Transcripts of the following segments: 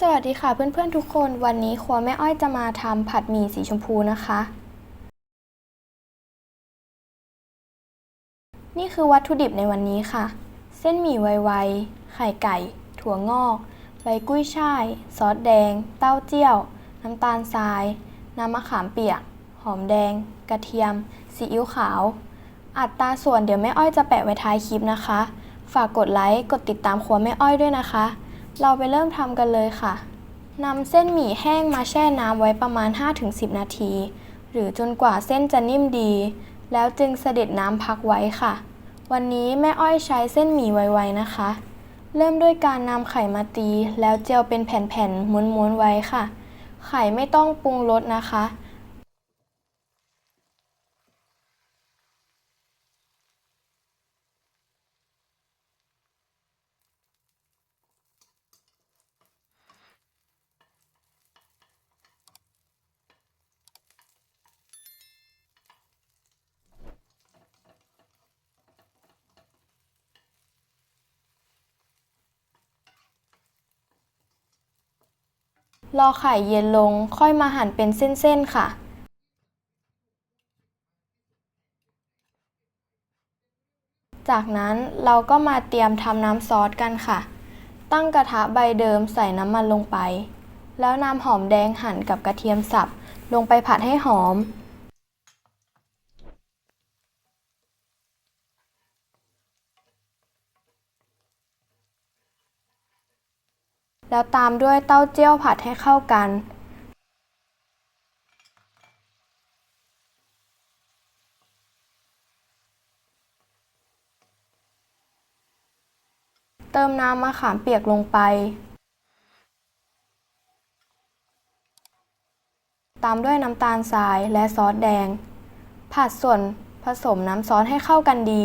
สวัสดีค่ะเพื่อนๆทุกคนวันนี้ครัวแม่อ้อยจะมาทำผัดหมี่สีชมพูนะคะ นี่คือวัตถุดิบในวันนี้ค่ะ เส้นหมี่ไวๆไข่ไก่ ถั่วงอก ใบกุ้ยช่าย ซอสแดง เต้าเจี้ยว น้ำตาลทราย น้ำมะขามเปียก หอมแดง กระเทียม ซีอิ๊วขาว อัตราส่วนเดี๋ยวแม่อ้อยจะแปะไว้ท้ายคลิปนะคะ ฝากกดไลค์กดติดตามครัวแม่อ้อยด้วยนะคะ เราไปเริ่มทำกันเลยค่ะนำเส้นหมี่แห้งมาแช่น้ำไว้ประมาณ 5-10 นาที หรือจนกว่าเส้นจะนิ่มดี แล้วจึงเสด็จน้ำพักไว้ค่ะ วันนี้แม่อ้อยใช้เส้นหมี่ไวๆนะคะ เริ่มด้วยการนำไข่มาตี แล้วเจียวเป็นแผ่นๆม้วนๆไว้ค่ะ ไข่ไม่ต้องปรุงรสนะคะ รอไข่เย็นลงค่อยมาหั่นเป็นเส้นๆค่ะ จากนั้นเราก็มาเตรียมทำน้ำซอสกันค่ะ ตั้งกระทะใบเดิมใส่น้ำมันลงไป แล้วนำหอมแดงหั่นกับกระเทียมสับลงไปผัดให้หอม แล้วตามด้วยเต้าเจี้ยวผัดให้เข้ากัน เติมน้ำมะขามเปียกลงไป ตามด้วยน้ำตาลทรายและซอสแดง ผัดส่วนผสมน้ำซอสให้เข้ากันดี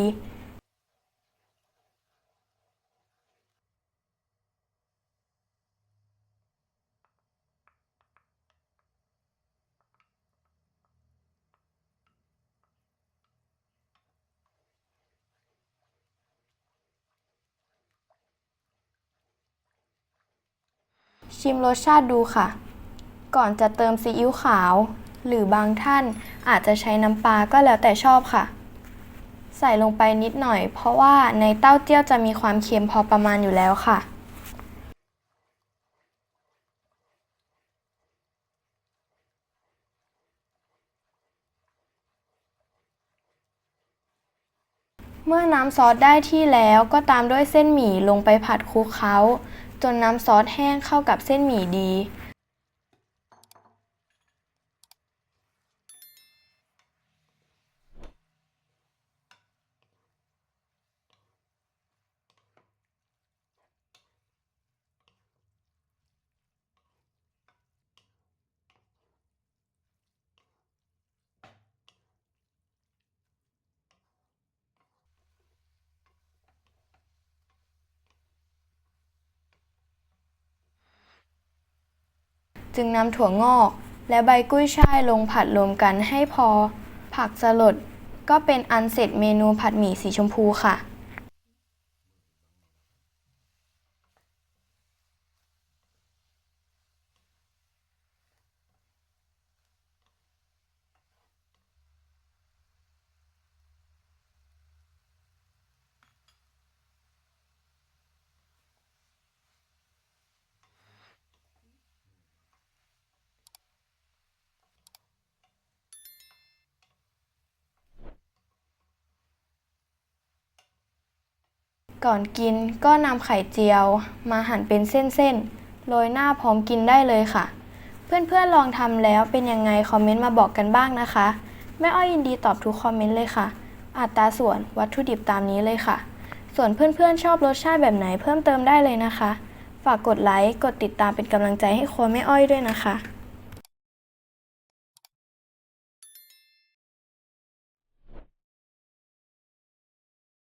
ชิมรสชาติดูค่ะ ก่อนจะเติมซีอิ๊วขาว หรือบางท่านอาจจะใช้น้ำปลาก็แล้วแต่ชอบค่ะ ใส่ลงไปนิดหน่อย เพราะว่าในเต้าเจี้ยวจะมีความเค็มพอประมาณอยู่แล้วค่ะเมื่อน้ำซอสได้ที่แล้วก็ตามด้วยเส้นหมี่ลงไปผัดคลุกเคล้า จนน้ำซอสแห้งเข้ากับเส้นหมี่ดี จึงนำถั่วงอก และใบกุ้ยช่ายลงผัดรวมกันให้พอ ผักสลดก็เป็นอันเสร็จเมนูผัดหมี่สีชมพูค่ะ ก่อนกินก็นำไข่เจียว มาหั่นเป็นเส้นๆ โรยหน้าพร้อมกินได้เลยค่ะ เพื่อนๆลองทำแล้วเป็นยังไงคอมเมนต์มาบอกกันบ้างนะคะ แม่อ้อยยินดีตอบทุกคอมเมนต์เลยค่ะ อัตราส่วนวัตถุดิบตามนี้เลยค่ะ ส่วนเพื่อนๆชอบรสชาติแบบไหนเพิ่มเติมได้เลยนะคะ ฝากกดไลค์ กดติดตามเป็นกำลังใจให้ครัวแม่อ้อยด้วยนะคะ